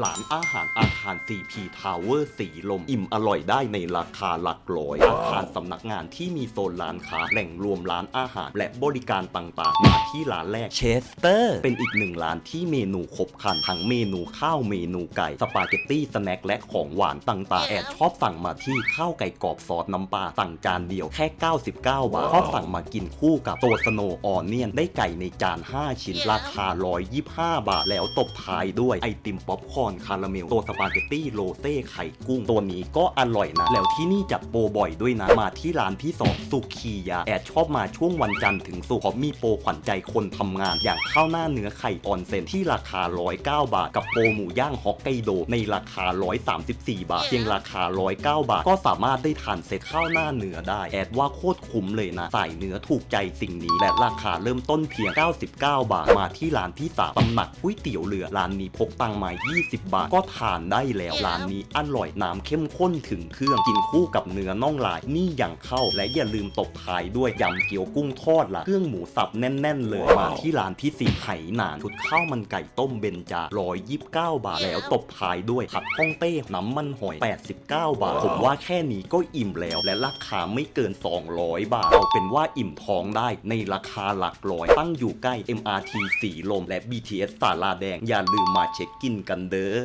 หลานอาหารอาคาร CP Tower สีลม อิ่มอร่อยได้ในราคาหลักร้อย อาคารสำนักงานที่มีโซนร้านค้า แหล่งรวมร้านอาหาร และบริการต่างๆ มาที่ร้านแรกเชสเตอร์ เป็นอีกหนึ่งร้านที่เมนูครบครัน ทั้งเมนูข้าวเมนูไก่ สปาเกตตี้สแน็คและของหวานต่างๆ แอดชอบสั่งมาที่ข้าวไก่กรอบซอสน้ำปลาสั่งจานเดียวแค่ 99 บาทชอบสั่งมากินคู่กับตัวสโนออนเนียนได้ไก่ในจาน 5 ชิ้นราคา 125 บาท แล้วตบท้ายด้วยไอติมป๊อปคอร์นคาราเมลตัวสปาเกตตี้โรเซ่ไข่กุ้ง ตัวนี้ก็อร่อยนะ แล้วที่นี่จัดโปรบ่อยด้วยนะ มาที่ร้านที่สองสุขียา แอดชอบมาช่วงวันจันทร์ถึงศุกร์เพราะมีโปรขวัญใจคนทำงาน อย่างข้าวหน้าเนื้อไข่ออนเซนที่ราคา 109 บาท กับโปรหมูย่างฮอกไกโดในราคา 134 บาท เพียงราคา 109 บาท ก็สามารถได้ทานเซตข้าวหน้าเนื้อได้ แอดว่าโคตรคุ้มเลยนะใสายเนื้อถูกใจสิ่งนี้และราคาเริ่มต้นเพียง 99 บาทมาที่ร้านที่สามตำหนักก๋วยเตี๋ยวเรือร้านนี้พกตังค์มา20บาท ก็ทานได้แล้วร้านนี้อร่อยน้ำเข้มข้นถึงเครื่องกินคู่กับเนื้อน่องลายนี่อย่างเข้าและอย่าลืมตบท้ายด้วยยำเกี๊ยวกุ้งทอดละเครื่องหมูสับแน่น ๆ เลยมาที่ร้านที่สี่ไหหนานชุดข้าวมันไก่ต้มเบนจา129 บาทแล้วตบท้ายด้วยผัดฮ่องเต้น้ำมันหอย 89 บาท ผมว่าแค่นี้ก็อิ่มแล้ว และราคาไม่เกิน 200 บาทเอาเป็นว่าอิ่มท้องได้ในราคาหลักร้อยตั้งอยู่ใกล้ MRT สีลมและ BTS สาราแดงอย่าลืมมาเช็คกินกันเด้อ